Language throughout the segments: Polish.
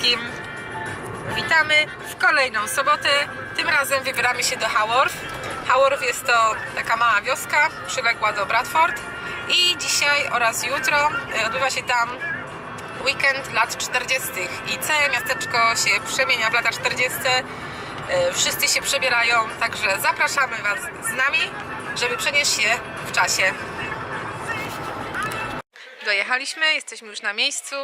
wszystkim! Witamy w kolejną sobotę. Tym razem wybieramy się do Haworth. Haworth jest to taka mała wioska przyległa do Bradford. I dzisiaj oraz jutro e, odbywa się tam weekend lat 40. I całe miasteczko się przemienia w lata 40. E, Wszyscy się przebierają, także zapraszamy Was z nami, żeby przenieść się w czasie. Dojechaliśmy, jesteśmy już na miejscu.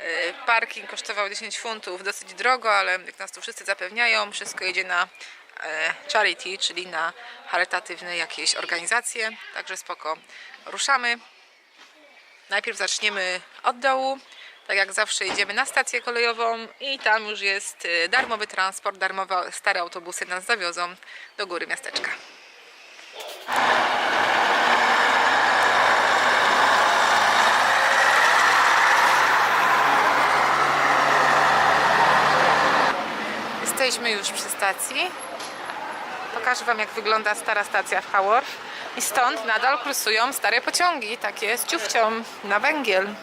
E, Parking kosztował 10 funtów, dosyć drogo, ale jak nas tu wszyscy zapewniają, wszystko jedzie na e, charity, czyli na charytatywne jakieś organizacje. Także spoko. Ruszamy. Najpierw zaczniemy od dołu. Tak jak zawsze idziemy na stację kolejową i tam już jest e, darmowy transport, darmowe stare autobusy nas zawiozą do góry miasteczka. Jesteśmy już przy stacji. Pokażę Wam, jak wygląda stara stacja w Haworth. I stąd nadal kursują stare pociągi, takie z ciufcią na węgiel.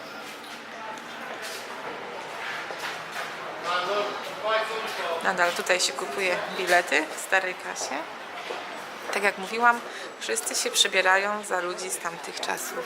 Nadal tutaj się kupuje bilety w starej kasie. Tak jak mówiłam, wszyscy się przebierają za ludzi z tamtych czasów.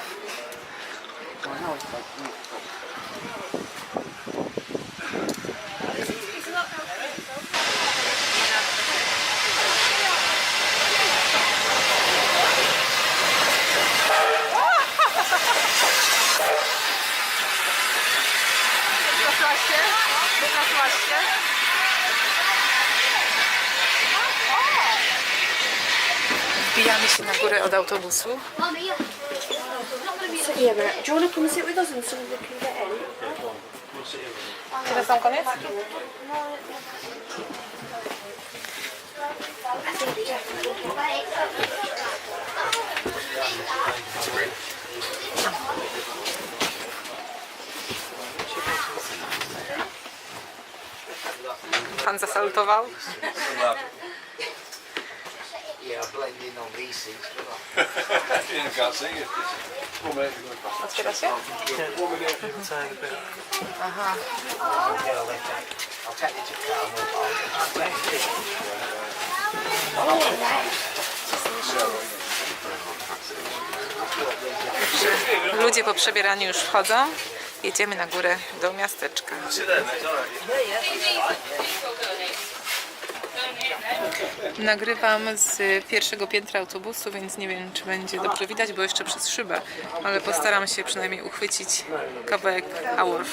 Wyprasłaś się? Się? Wbijamy się na górę od autobusu. But do you want to come and sit with us and some of you can get in? Kiedy są koniec? Zasalutował. Yeah, I I'll take you to the Ludzie po przebieraniu już wchodzą. Jedziemy na górę do miasteczka. Nagrywam z pierwszego piętra autobusu, więc nie wiem, czy będzie dobrze widać, bo jeszcze przez szybę, ale postaram się przynajmniej uchwycić kawałek Haworth.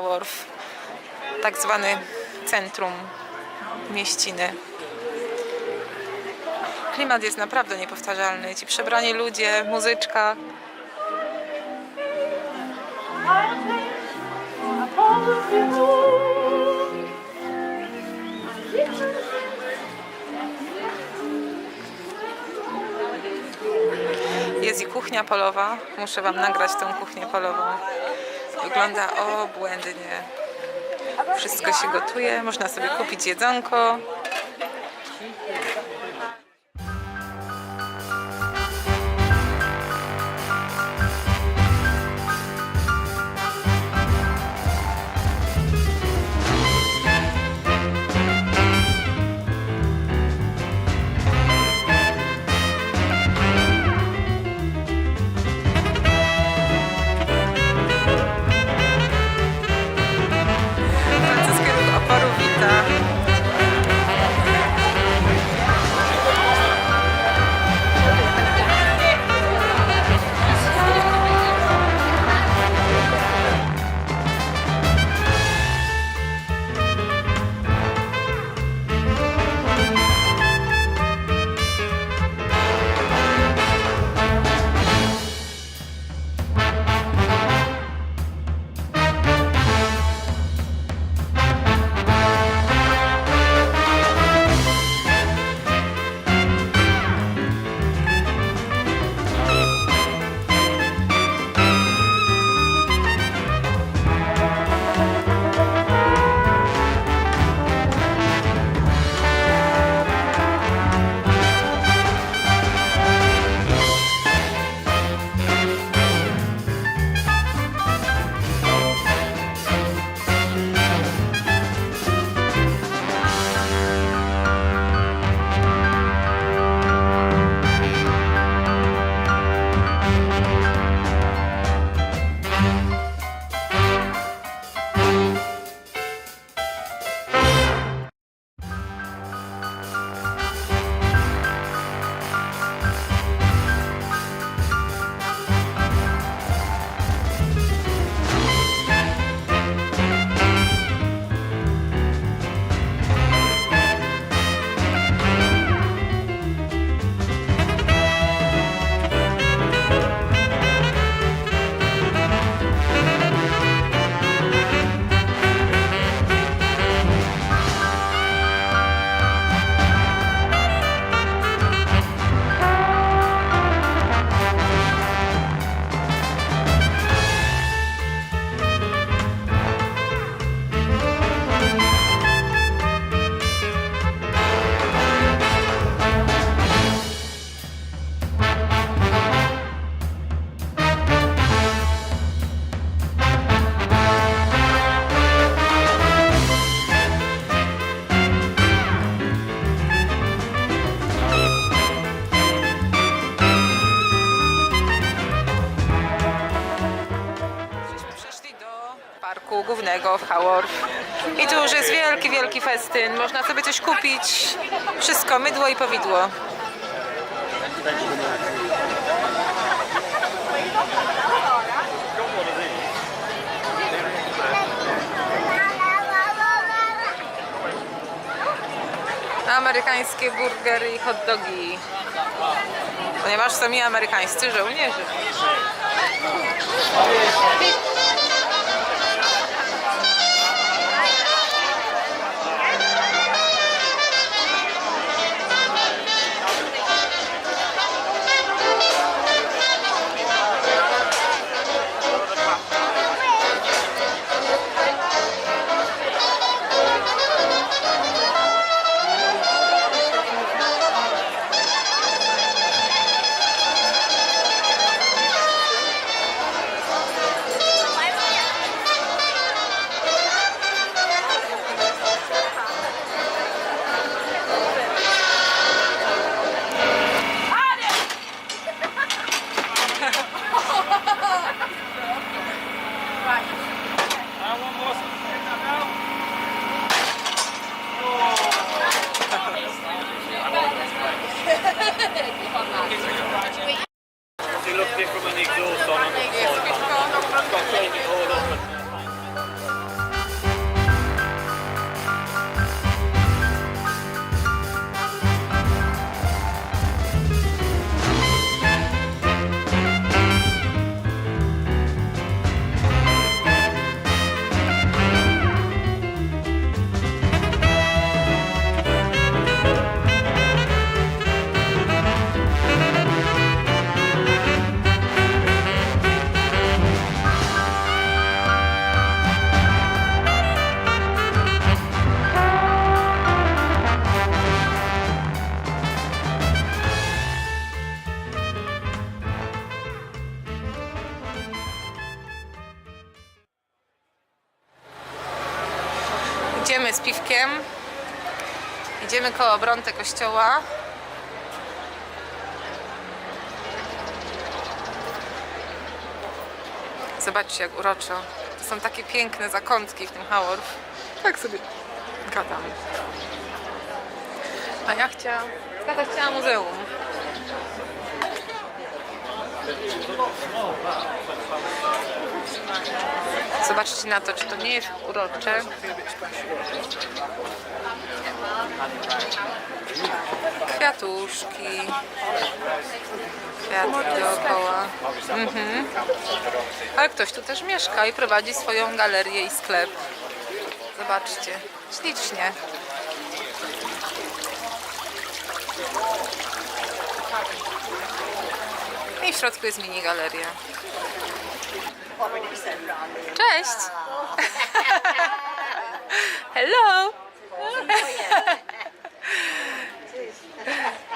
Haworth, tak zwany centrum mieściny. Klimat jest naprawdę niepowtarzalny. Ci przebrani ludzie, muzyczka. Jest i kuchnia polowa. Muszę Wam nagrać tą kuchnię polową. Wygląda obłędnie. Wszystko się gotuje, można sobie kupić jedzonko. Rodzinnego w Haworth. I tu już jest wielki, wielki festyn. Można sobie coś kupić. Wszystko, mydło i powidło. Amerykańskie burgery i hot dogi. Ponieważ są i amerykańscy żołnierze. Idziemy koło obrąte kościoła. Zobaczcie jak uroczo. To są takie piękne zakątki w tym Haworth. Tak sobie gadam. A ja chciałam... Tata chciała muzeum. Zobaczcie na to, czy to nie jest urocze. Kwiatuszki. Kwiatki dookoła. Mhm. Ale ktoś tu też mieszka i prowadzi swoją galerię i sklep. Zobaczcie. Ślicznie. I w środku jest mini galeria. Cześć! Hello!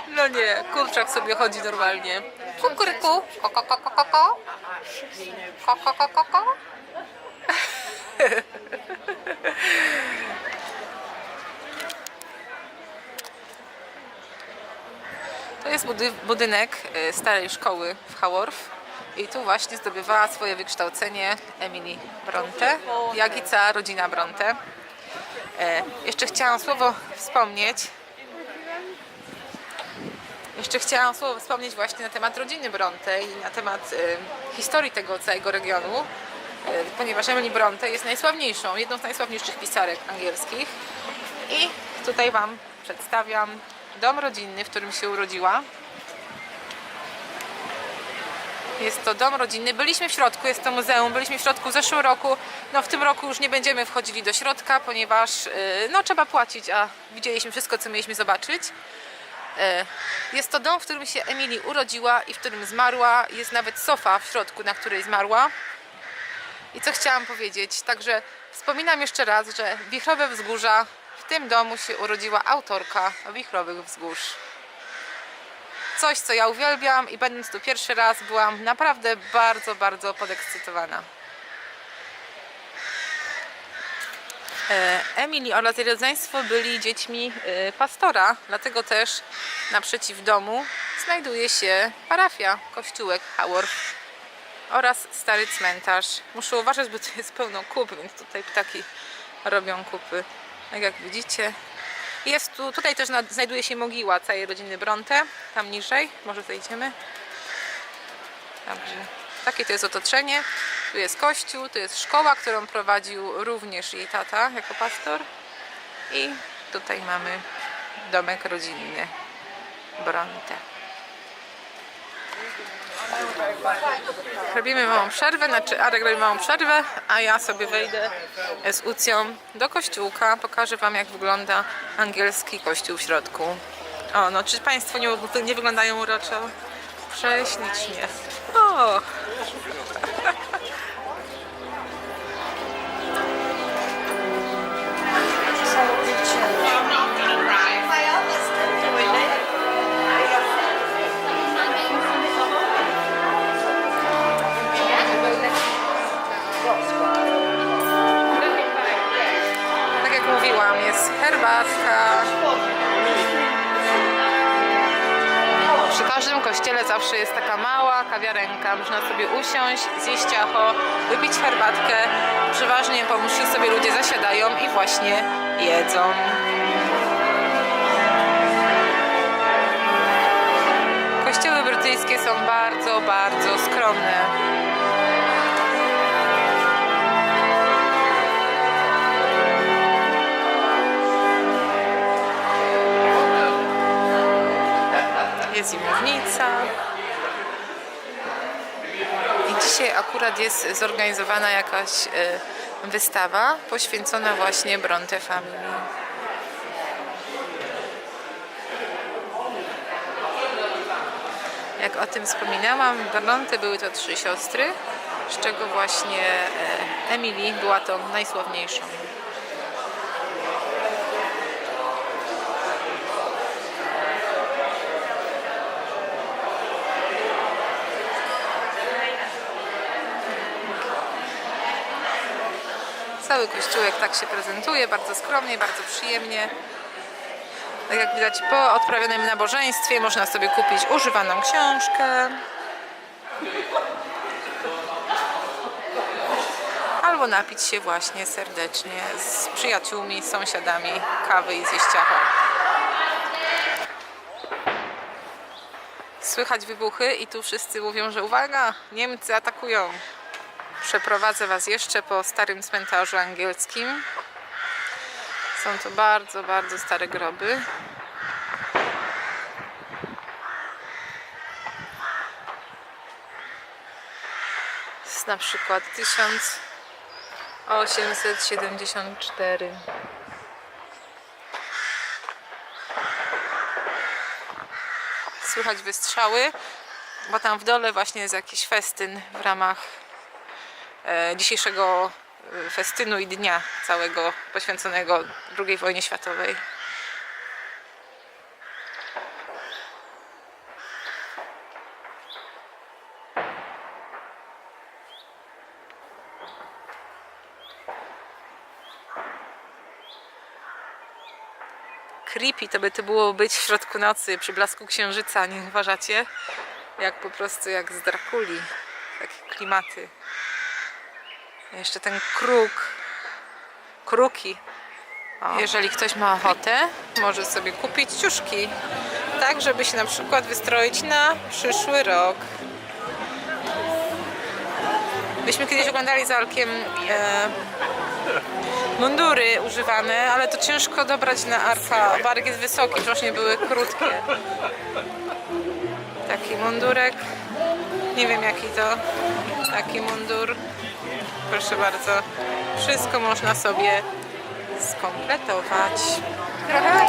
No nie, kurczak sobie chodzi normalnie. Kukuryku, koko, koko, koko. Koko, koko, koko. To jest budy- budynek e, starej szkoły w Haworth i tu właśnie zdobywała swoje wykształcenie Emily Bronte, jak i cała rodzina Bronte. E, Jeszcze chciałam słowo wspomnieć. Jeszcze chciałam słowo wspomnieć właśnie na temat rodziny Bronte i na temat e, historii tego całego regionu, e, ponieważ Emily Bronte jest najsławniejszą, jedną z najsławniejszych pisarek angielskich. I tutaj Wam przedstawiam dom rodzinny, w którym się urodziła. Jest to dom rodzinny. Byliśmy w środku, jest to muzeum, byliśmy w środku w zeszłym roku. No w tym roku już nie będziemy wchodzili do środka, ponieważ yy, no, trzeba płacić, a widzieliśmy wszystko, co mieliśmy zobaczyć. Yy, Jest to dom, w którym się Emily urodziła i w którym zmarła. Jest nawet sofa w środku, na której zmarła. I co chciałam powiedzieć? Także wspominam jeszcze raz, że Wichrowe Wzgórza, w tym domu się urodziła autorka Wichrowych Wzgórz. Coś, co ja uwielbiam i będąc tu pierwszy raz byłam naprawdę bardzo, bardzo podekscytowana. E, Emily oraz jej rodzeństwo byli dziećmi e, pastora, dlatego też naprzeciw domu znajduje się parafia, kościółek Haworth. oraz stary cmentarz. Muszę uważać, bo tu jest pełno kup, więc tutaj ptaki robią kupy. Tak jak widzicie. Jest tu, tutaj też znajduje się mogiła całej rodziny Bronte, tam niżej, może zejdziemy. Także takie to jest otoczenie. Tu jest kościół, tu jest szkoła, którą prowadził również jej tata jako pastor. I tutaj mamy domek rodzinny Bronte. Robimy małą przerwę, znaczy Arek robi małą przerwę, a ja sobie wejdę z Ucją do kościółka. Pokażę Wam jak wygląda angielski kościół w środku. O, no czy Państwo nie, nie wyglądają uroczo? Prześlicznie. O! Herbatka. Przy każdym kościele zawsze jest taka mała kawiarenka. Można sobie usiąść, zjeść ciacho, wypić herbatkę. Przeważnie po mszy sobie ludzie zasiadają i właśnie jedzą. Kościoły brytyjskie są bardzo, bardzo skromne. Zimownica. I dzisiaj akurat jest zorganizowana jakaś e, wystawa poświęcona właśnie Bronte Family. Jak o tym wspominałam, Bronte były to trzy siostry, z czego właśnie e, Emily była tą najsławniejszą. Cały kościółek tak się prezentuje, bardzo skromnie, bardzo przyjemnie. Tak jak widać, po odprawionym nabożeństwie można sobie kupić używaną książkę. Albo napić się właśnie serdecznie z przyjaciółmi, sąsiadami kawy i zjeść ciacho. Słychać wybuchy i tu wszyscy mówią, że uwaga, Niemcy atakują. Przeprowadzę Was jeszcze po starym cmentarzu angielskim. Są to bardzo, bardzo stare groby. Jest na przykład 1874. Słychać wystrzały, bo tam w dole właśnie jest jakiś festyn w ramach dzisiejszego e, festynu i dnia całego poświęconego II wojnie światowej. Creepy to by to było być w środku nocy przy blasku księżyca, nie uważacie? Jak po prostu jak z Drakuli. Takie klimaty. Jeszcze ten kruk. Kruki. Jeżeli ktoś ma ochotę, może sobie kupić ciuszki. Tak, żeby się na przykład wystroić na przyszły rok. Myśmy kiedyś oglądali z Alkiem e, mundury używane, ale to ciężko dobrać na Arka. Bark jest wysoki, właśnie były krótkie. Taki mundurek. Nie wiem jaki to. Taki mundur. Proszę bardzo. Wszystko można sobie skompletować. Trochę.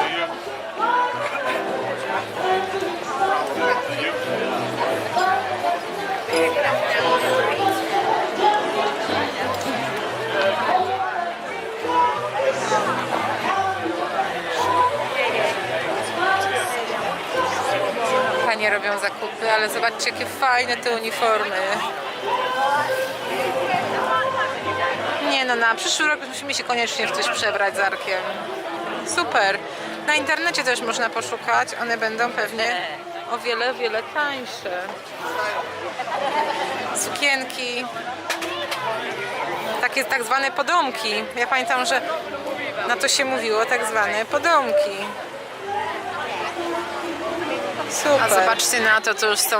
Panie robią zakupy, ale zobaczcie jakie fajne te uniformy. Nie no, na przyszły rok musimy się koniecznie w coś przebrać z Arkiem. Super. Na internecie też można poszukać, one będą pewnie o wiele, wiele tańsze. Sukienki, takie tak zwane podomki. Ja pamiętam, że na to się mówiło tak zwane podomki. Super. A zobaczcie na to, to już są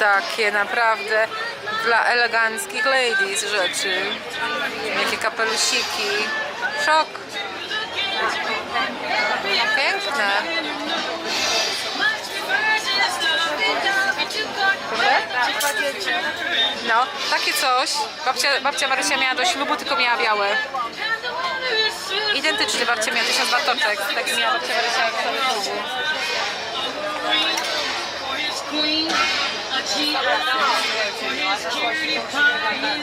takie naprawdę dla eleganckich ladies rzeczy. Jakie kapelusiki. Szok. Piękne. No, takie coś. Babcia, babcia Marysia miała do ślubu, tylko miała białe. Identyczny babcia miała tysiąc batoczek. Taki miała babcia Marysia do ślubu.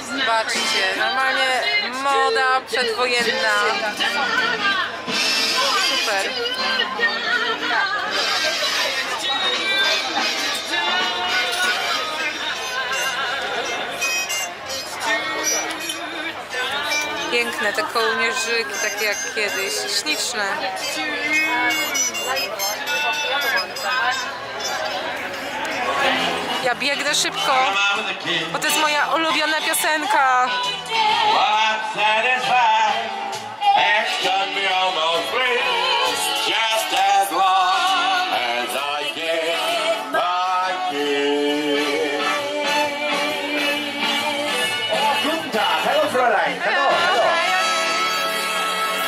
Zobaczcie, normalnie moda przedwojenna. Super. Piękne te kołnierzyki, takie jak kiedyś. Śliczne. Ja biegnę szybko, bo to jest moja ulubiona piosenka.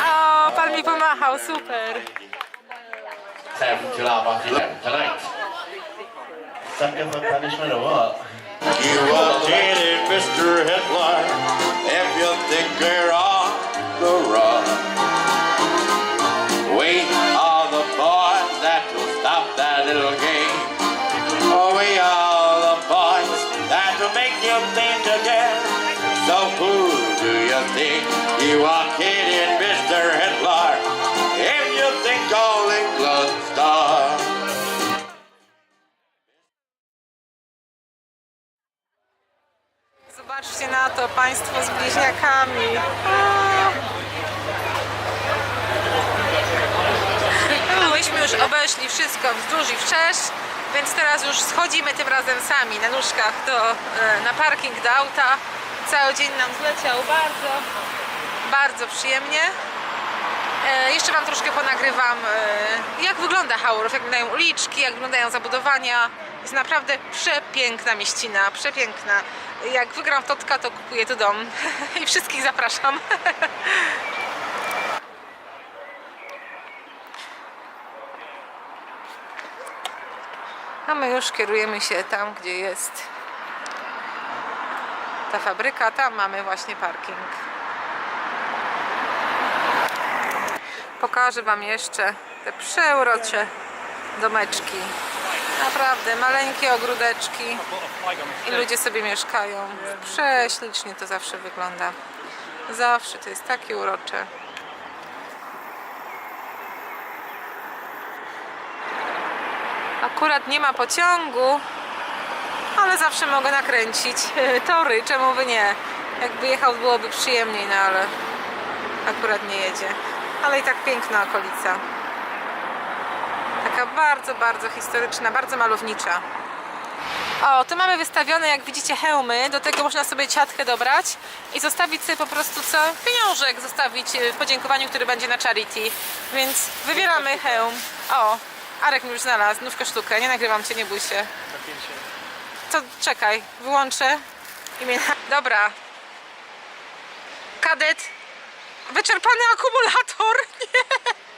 O, pan mi pomachał, super. Seven eleven tonight. Sucker for punishment or what? You are kidding, Mr. Hitler, if you think you're on the run. We are the boys that will stop that little game. Oh, we are the boys that will make you think again. So who do you think you are kidding, Zobaczcie na to, państwo z bliźniakami. A. Myśmy już obeszli wszystko wzdłuż i wszerz, więc teraz już schodzimy tym razem sami na nóżkach do, e, na parking do auta. Cały dzień nam zleciał bardzo, bardzo przyjemnie. E, jeszcze Wam troszkę ponagrywam, e, jak wygląda Haurów, jak wyglądają uliczki, jak wyglądają zabudowania. Jest naprawdę przepiękna mieścina, przepiękna. Jak wygram w Totka, to kupuję tu dom i wszystkich zapraszam. A my już kierujemy się tam, gdzie jest ta fabryka. Tam mamy właśnie parking. Pokażę Wam jeszcze te przeurocze domeczki. Naprawdę maleńkie ogródeczki i ludzie sobie mieszkają. Prześlicznie to zawsze wygląda. Zawsze to jest takie urocze. Akurat nie ma pociągu, ale zawsze mogę nakręcić tory, czemu by nie? Jakby jechał byłoby przyjemniej, no ale akurat nie jedzie. Ale i tak piękna okolica. Taka bardzo, bardzo historyczna, bardzo malownicza. O, tu mamy wystawione, jak widzicie, hełmy. Do tego można sobie ciatkę dobrać i zostawić sobie po prostu co? Pieniążek zostawić y, w podziękowaniu, który będzie na charity. Więc wybieramy hełm. O, Arek mi już znalazł, nówkę sztukę. Nie nagrywam cię, nie bój się. To czekaj, wyłączę. Imię. Dobra. Kadet. Wyczerpany akumulator. Nie.